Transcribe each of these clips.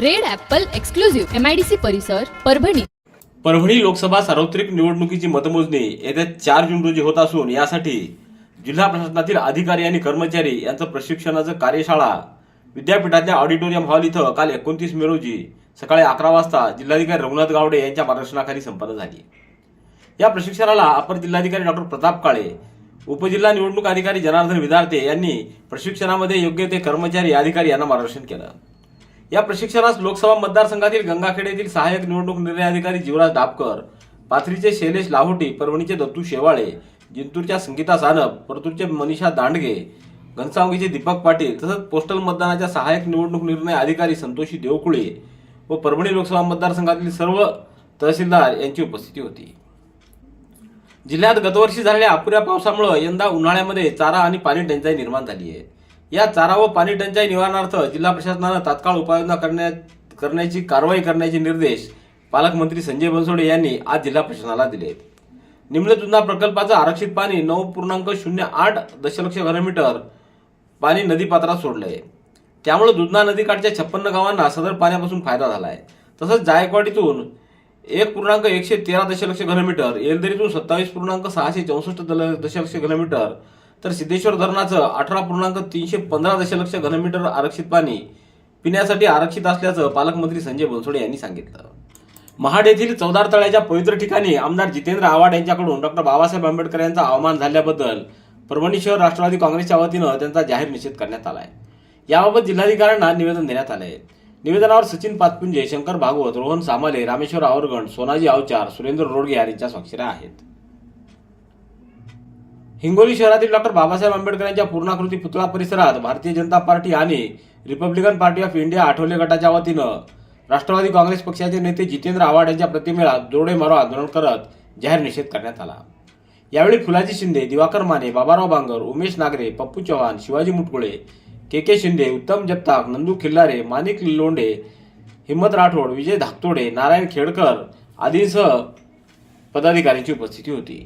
Red apple exclusive MIDC परिसर परभणी. परभणी लोकसभा सार्वत्रिक निवडणुकीची मतमोजणी येत्या चार जून रोजी होत असून यासाठी जिल्हा प्रशासनातील अधिकारी आणि कर्मचारी यांचं प्रशिक्षणाचं कार्यशाळा विद्यापीठातल्या ऑडिटोरियम हॉल इथं काल एकोणतीस मे रोजी सकाळी अकरा वाजता जिल्हाधिकारी रघुनाथ गावडे यांच्या मार्गदर्शनाखाली संपन्न झाली. या प्रशिक्षणाला अपर जिल्हाधिकारी डॉक्टर प्रताप काळे उपजिल्हा निवडणूक अधिकारी जनार्दन विदार्ते यांनी प्रशिक्षणामध्ये योग्य ते कर्मचारी अधिकारी यांना मार्गदर्शन केलं. या प्रशिक्षणास लोकसभा मतदारसंघातील गंगाखेड येथील सहाय्यक निवडणूक निर्णय अधिकारी जीवराज दाबकर पाथरीचे शैलेश लाहोटी परभणीचे दत्तू शेवाळे जिंतूरच्या संगीता सानप परतूरचे मनीषा दांडगे घनसावंगीचे दीपक पाटील तसंच पोस्टल मतदानाच्या सहाय्यक निवडणूक निर्णय अधिकारी संतोषी देवकुळे व परभणी लोकसभा मतदारसंघातील सर्व तहसीलदार यांची उपस्थिती होती. जिल्ह्यात गतवर्षी झालेल्या अपुऱ्या पावसामुळे यंदा उन्हाळ्यामध्ये चारा आणि पाणी टंचाई निर्माण झाली आहे. या चारा व पाणी टंचाई निवारणार्थ जिल्हा प्रशासनानं तात्काळ उपाययोजना करण्यात करण्याची कारवाई करण्याचे निर्देश पालकमंत्री संजय बनसोडे यांनी आज जिल्हा प्रशासनाला दिले आहेत. निम्न जुन्ना प्रकल्पाचं आरक्षित पाणी नऊ पूर्णांक शून्य आठ दशलक्ष घनमीटर पाणी नदीपात्रात सोडलं आहे. त्यामुळे दुधना नदीकाठच्या छप्पन्न गावांना सदर पाण्यापासून फायदा झाला आहे तसंच जायकवाडीतून एक पूर्णांक एकशे तेरा दशलक्ष घनमीटर येलदरीतून सत्तावीस पूर्णांक सहाशे चौसष्ट दल- दशलक्ष घनमीटर तर सिद्धेश्वर धरणाचं अठरा पूर्णांक तीनशे पंधरा दशलक्ष घनमीटर आरक्षित पाणी पिण्यासाठी आरक्षित असल्याचं पालकमंत्री संजय बनसोडे यांनी सांगितलं. महाड येथील चौदार तळ्याच्या पवित्र ठिकाणी आमदार जितेंद्र आव्हाड यांच्याकडून डॉक्टर बाबासाहेब आंबेडकर यांचा अवमान झाल्याबद्दल परभणी शहर राष्ट्रवादी काँग्रेसच्या वतीनं त्यांचा जाहीर निषेध करण्यात आला आहे याबाबत जिल्हाधिकाऱ्यांना निवेदन देण्यात आले आहे निवेदनावर सचिन पाचपुंजे शंकर भागवत रोहन सामाले रामेश्वर आवरगण सोनाजी अवचार सुरेंद्र रोडगे यांच्या स्वाक्षऱ्या आहेत. हिंगोली शहरातील डॉक्टर बाबासाहेब आंबेडकर यांच्या पूर्णाकृती पुतळा परिसरात भारतीय जनता पार्टी आणि Republican party of India Athawale गटाच्या वतीनं राष्ट्रवादी काँग्रेस पक्षाचे नेते जितेंद्र आव्हाड यांच्या प्रतिमेला जोडे मारो आंदोलन करत जाहीर निषेध करण्यात आला. यावेळी फुलाजी शिंदे दिवाकर माने बाबाराव बांगर उमेश नागरे पप्पू चव्हाण शिवाजी मुटकुळे के के शिंदे उत्तम जगताप नंदू खिल्लारे माणिक लोंढे हिम्मत राठोड विजय धाकतोडे नारायण खेडकर आदींसह पदाधिकाऱ्यांची उपस्थिती होती.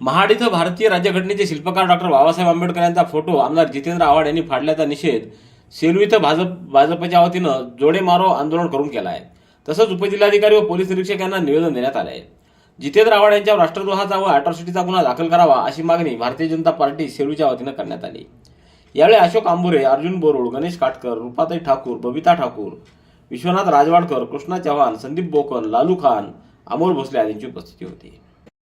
महाड इथं भारतीय राज्यघटनेचे शिल्पकार डॉक्टर बाबासाहेब आंबेडकर यांचा फोटो आमदार जितेंद्र आव्हाड यांनी फाडल्याचा निषेध सेलू इथं भाजप भाजपच्या वतीनं जोडे मारो आंदोलन करून केला आहे तसंच उपजिल्हाधिकारी व पोलीस निरीक्षक यांना निवेदन देण्यात आलं आहे जितेंद्र आव्हाड यांच्यावर राष्ट्रद्रोहाचा व अॅट्रॉसिटीचा गुन्हा दाखल करावा अशी मागणी भारतीय जनता पार्टी सेलूच्या वतीनं करण्यात आली. यावेळी अशोक आंबुरे अर्जुन बोरुड गणेश काटकर रुपाताई ठाकूर बबिता ठाकूर विश्वनाथ राजवाडकर कृष्णा चव्हाण संदीप बोकन लालू खान अमोल भोसले आदींची उपस्थिती होती.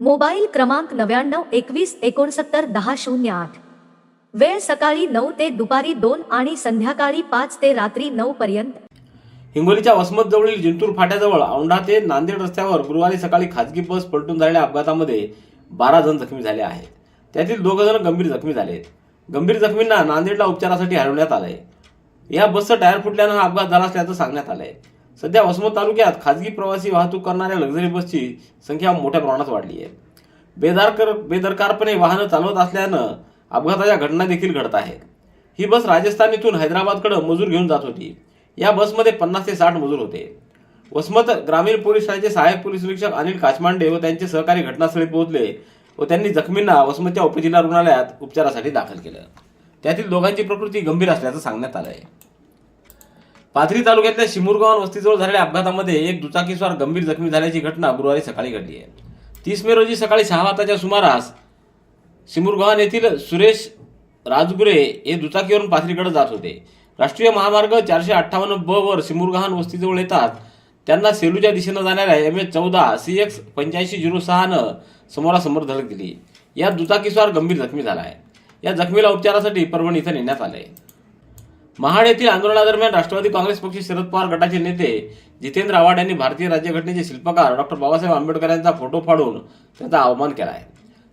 मोबाईल क्रमांक नव्याण्णव एकवीस एकोणसत्तर दहा शून्य आठ. वेळ सकाळी नऊ ते दुपारी दोन आणि संध्याकाळी पाच ते रात्री नऊ पर्यंत. हिंगोलीच्या वसमत जवळील जिंतूर फाट्याजवळ औंढा ते नांदेड रस्त्यावर गुरुवारी सकाळी खासगी बस पलटून झालेल्या अपघातामध्ये बारा जण जखमी झाले आहेत. त्यातील दोघ जण गंभीर जखमी झाले आहेत गंभीर जखमींना नांदेडला उपचारासाठी हलवण्यात आलंय. या बसचं टायर फुटल्यानं हा अपघात झाला असल्याचं सांगण्यात आलंय. सध्या वसमत तालुक्यात खाजगी प्रवासी वाहतूक करणाऱ्या लक्झरी बसची संख्या मोठ्या प्रमाणात वाढली आहे. बेदारकर बेदरकारपणे वाहनं चालवत असल्यानं अपघाताच्या घटना देखील घडत आहेत. ही बस राजस्थान इथून हैदराबादकडे मजूर घेऊन जात होती. या बसमध्ये पन्नास ते साठ मजूर होते. वसमत ग्रामीण पोलीस ठाण्याचे सहाय्यक पोलीस निरीक्षक अनिल काचमांडे व त्यांचे सहकारी घटनास्थळी पोहोचले व त्यांनी जखमींना वसमतच्या उपजिल्हा रुग्णालयात उपचारासाठी दाखल केलं. त्यातील दोघांची प्रकृती गंभीर असल्याचं सांगण्यात आलं आहे पाथरी तालुक्यातल्या शिमुरगाव वस्तीजवळ झालेल्या अपघातामध्ये एक दुचाकीस्वार गंभीर जखमी झाल्याची घटना गुरुवारी सकाळी घडली आहे. तीस मे रोजी सकाळी सहा वाजताच्या सुमारास शिमुरगावन येथील सुरेश राजगुरे हे दुचाकीवरून पाथरीकडे जात होते. राष्ट्रीय महामार्ग चारशे अठ्ठावन्न ब वर सिमुरगहान वस्तीजवळ येतात. त्यांना सेलूच्या दिशेनं जाणाऱ्या एम एच चौदा सी एक्स पंच्याऐंशी झिरो सहानं समोरासमोर धडक दिली. या दुचाकीस्वार गंभीर जखमी झाला आहे. या जखमीला उपचारासाठी परभणी इथं नेण्यात आलं आहे महाड येथील आंदोलनादरम्यान राष्ट्रवादी काँग्रेस पक्ष शरद पवार गटाचे नेते जितेंद्र आव्हाड यांनी भारतीय राज्यघटनेचे शिल्पकार डॉक्टर बाबासाहेब आंबेडकर यांचा फोटो फाडून त्यांचा अवमान केला आहे.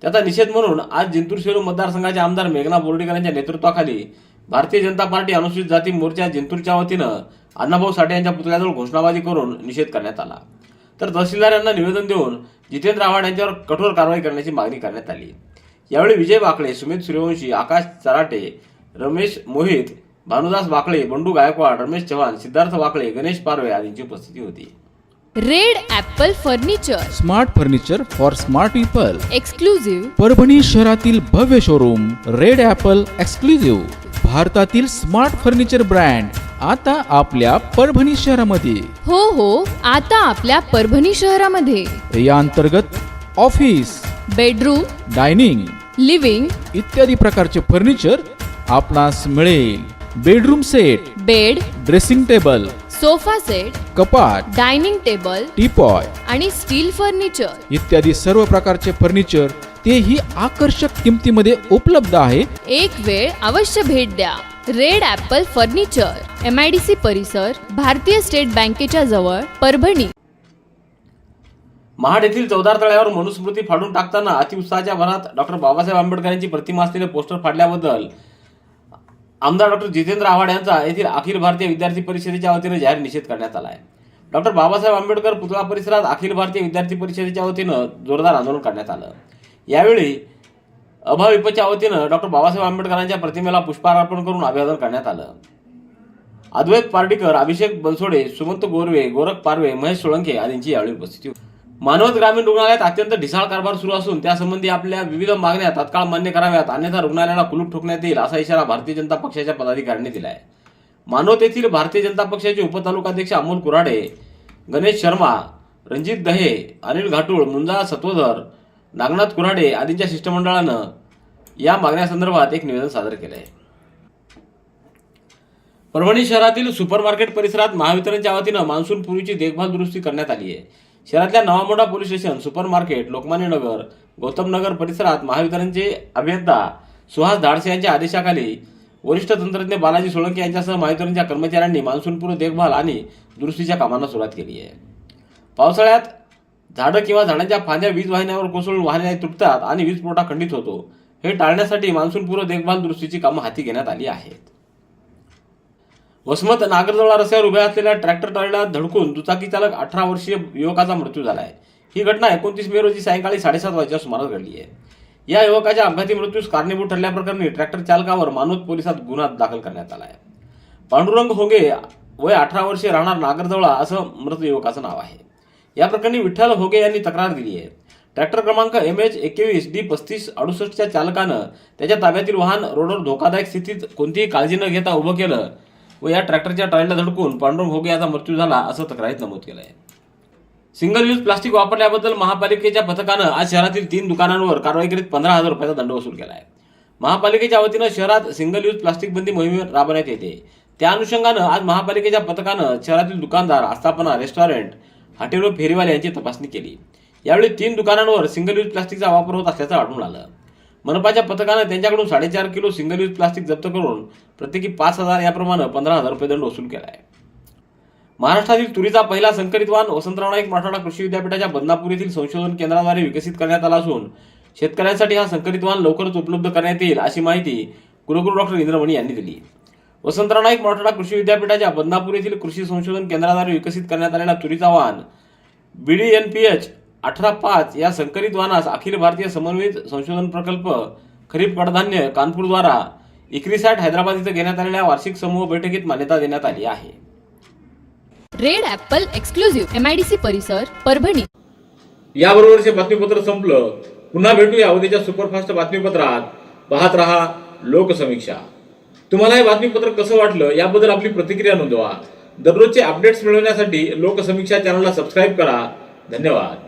त्याचा निषेध म्हणून आज जिंतूर शेरू मतदारसंघाचे आमदार मेघना बोर्डीकर यांच्या नेतृत्वाखाली भारतीय जनता पार्टी अनुसूचित जाती मोर्चा जिंतूरच्या वतीनं अण्णाभाऊ साठे यांच्या पुतळ्याजवळ घोषणाबाजी करून निषेध करण्यात आला. तर तहसीलदार यांना निवेदन देऊन जितेंद्र आव्हाड यांच्यावर कठोर कारवाई करण्याची मागणी करण्यात आली. यावेळी विजय बाकळे सुमित सूर्यवंशी आकाश चराटे रमेश मोहित भानुदास बाकळे बंडू गायकवाड रमेश चव्हाण सिद्धार्थ वाकळे गणेश पारवे आदींची उपस्थिती होती. Red apple furniture. Smart furniture for smart people. Exclusive Parbhani शहरातील भव्य शोरूम रेड ॲपल एक्सक्लुझिव्ह भारतातील स्मार्ट फर्निचर ब्रँड आता आपल्या परभणी शहरामध्ये. हो हो आता आपल्या परभणी शहरामध्ये. या अंतर्गत ऑफिस बेडरूम डायनिंग लिव्हिंग इत्यादी प्रकारचे फर्निचर आपणास मिळेल. Bedroom set bed dressing table sofa set कपाट डायनिंग टेबल टीपॉय आणि स्टील फर्निचर. इत्यादी सर्व प्रकारचे फर्निचर तेही आकर्षक किमतीमध्ये उपलब्ध आहे. एक वेळ अवश्य भेट द्या. Red apple furniture M I D C परिसर भारतीय स्टेट बँकेच्या जवळ परभणी. महाड येथील चौदार तळ्यावर मनुस्मृती फाडून टाकताना अतिउत्साहाच्या भरात डॉक्टर बाबासाहेब आंबेडकर यांची प्रतिमा असलेले पोस्टर फाडल्याबद्दल आमदार डॉक्टर जितेंद्र आव्हाड यांचा येथील अखिल भारतीय विद्यार्थी परिषदेच्या वतीनं जाहीर निषेध करण्यात आला आहे. डॉक्टर बाबासाहेब आंबेडकर पुतळा परिसरात अखिल भारतीय विद्यार्थी परिषदेच्या वतीनं जोरदार आंदोलन करण्यात आलं. यावेळी अभाविपच्या वतीनं डॉक्टर बाबासाहेब आंबेडकरांच्या प्रतिमेला पुष्पहार अर्पण करून अभिवादन करण्यात आलं. अद्वैत पार्टीकर अभिषेक बनसोडे सुमंत गोरवे गोरख पारवे महेश सोळंके आदींची यावेळी उपस्थिती होती. मानवत ग्रामीण रुग्णालयात अत्यंत ढिसाळ कारभार सुरू असून त्यासंबंधी आपल्या विविध मागण्या तात्काळ मान्य कराव्यात. अन्यथा रुग्णालयाला कुलूप ठोकण्यात येईल असा इशारा भारतीय जनता पक्षाच्या पदाधिकाऱ्यांनी दिला आहे मानवत येथील भारतीय जनता पक्षाचे उपतालुकाध्यक्ष अमोल कुराडे गणेश शर्मा रणजित दहे अनिल घाटूळ मुंजा सत्वधर नागनाथ कुराडे आदींच्या शिष्टमंडळानं या मागण्यासंदर्भात एक निवेदन सादर केलं आहे परभणी शहरातील सुपरमार्केट परिसरात महावितरणच्या वतीनं मान्सून पूर्वीची देखभाल दुरुस्ती करण्यात आली आहे शहरातल्या Navamoda police station supermarket Lokmanya Nagar Gautam Nagar परिसरात महावितरणचे अभियंता सुहास धाडसे यांच्या आदेशाखाली वरिष्ठ तंत्रज्ञ बालाजी सोळंके यांच्यासह महावितरणच्या कर्मचाऱ्यांनी मान्सूनपूर्व देखभाल आणि दुरुस्तीच्या कामांना सुरुवात केली आहे. पावसाळ्यात झाडं किंवा झाडांच्या फांद्या वीज वाहिन्यावर कोसळून वाहने तुटतात आणि वीज पुरवठा खंडित होतो. हे टाळण्यासाठी मान्सूनपूर्व देखभाल दुरुस्तीची कामं हाती घेण्यात आली आहेत. वसमत नागरजवळा रस्त्यावर उभ्या असलेल्या ट्रॅक्टर ट्रॉलीला धडकून दुचाकी चालक अठरा वर्षीय युवकाचा मृत्यू झाला आहे ही घटना एकोणतीस मे रोजी सायंकाळी साडेसात वाजच्या सुमारास घडली आहे. या युवकाच्या अपघाती मृत्यूस कारणीभूत ठरल्याप्रकरणी ट्रॅक्टर चालकावर मानवत पोलिसात गुन्हा दाखल करण्यात आला आहे पांडुरंग होगे वय अठरा वर्षे राहणार नागरजवळा असं मृत युवकाचं नाव आहे. या प्रकरणी विठ्ठल होगे यांनी तक्रार दिली आहे. ट्रॅक्टर क्रमांक एम एच एकवीस डी पस्तीस अडुसष्टच्या चालकानं त्याच्या ताब्यातील वाहन रोडवर धोकादायक स्थितीत कोणतीही काळजी न घेता उभं केलं व या ट्रॅक्टरच्या टाळीला धडकून पांडुरंग होगे याचा मृत्यू झाला असं तक्रारीत नमूद केलं आहे सिंगल यूज प्लास्टिक वापरल्याबद्दल महापालिकेच्या पथकानं आज शहरातील तीन दुकानांवर कारवाई करीत पंधरा हजार रुपयाचा दंड वसूल केला आहे महापालिकेच्या वतीनं शहरात सिंगल यूज प्लास्टिक बंदी मोहीम राबवण्यात येते. त्या अनुषंगानं आज महापालिकेच्या पथकानं शहरातील दुकानदार आस्थापना रेस्टॉरंट हॉटेल व फेरीवाले यांची तपासणी केली. यावेळी तीन दुकानांवर सिंगल यूज प्लास्टिकचा वापर होत असल्याचं आढळून आलं. मनपाच्या पथकानं त्यांच्याकडून साडेचार किलो सिंगल यूज प्लास्टिक जप्त करून प्रत्येकी पाच हजार याप्रमाणे पंधरा हजार रुपये दंड वसूल केला आहे महाराष्ट्रातील तुरीचा पहिला संकरित वाण वसंतराव नाईक मराठवाडा कृषी विद्यापीठाच्या बदनापूर येथील संशोधन केंद्राद्वारे विकसित करण्यात आला असून शेतकऱ्यांसाठी हा संकरित वाण लवकरच उपलब्ध करण्यात येईल अशी माहिती कुलगुरू डॉक्टर इंद्रमणी यांनी दिली. वसंतराव नाईक मराठवाडा कृषी विद्यापीठाच्या बदनापूर येथील कृषी संशोधन केंद्राद्वारे विकसित करण्यात आलेला तुरीचा वाण बीडी एन पी एच अठरा पाच या संकरित वाहनास अखिल भारतीय समन्वित संशोधन प्रकल्प खरीप कडधान्य कानपूरद्वारा इक्रिसॅट हैदराबाद इथं घेण्यात आलेल्या वार्षिक समूह बैठकीत मान्यता देण्यात आली आहे. Red apple exclusive M I D C परिसर परभणी. याबरोबरचे बातमीपत्र संपलं. पुन्हा भेटूया उद्याच्या सुपरफास्ट बातमीपत्रात. पाहत रहा लोकसमीक्षा. तुम्हाला हे बातमीपत्र कसं वाटलं याबद्दल आपली प्रतिक्रिया नोंदवा. दररोजचे अपडेट्स मिळवण्यासाठी लोकसमीक्षा चॅनलला सबस्क्राईब करा. धन्यवाद.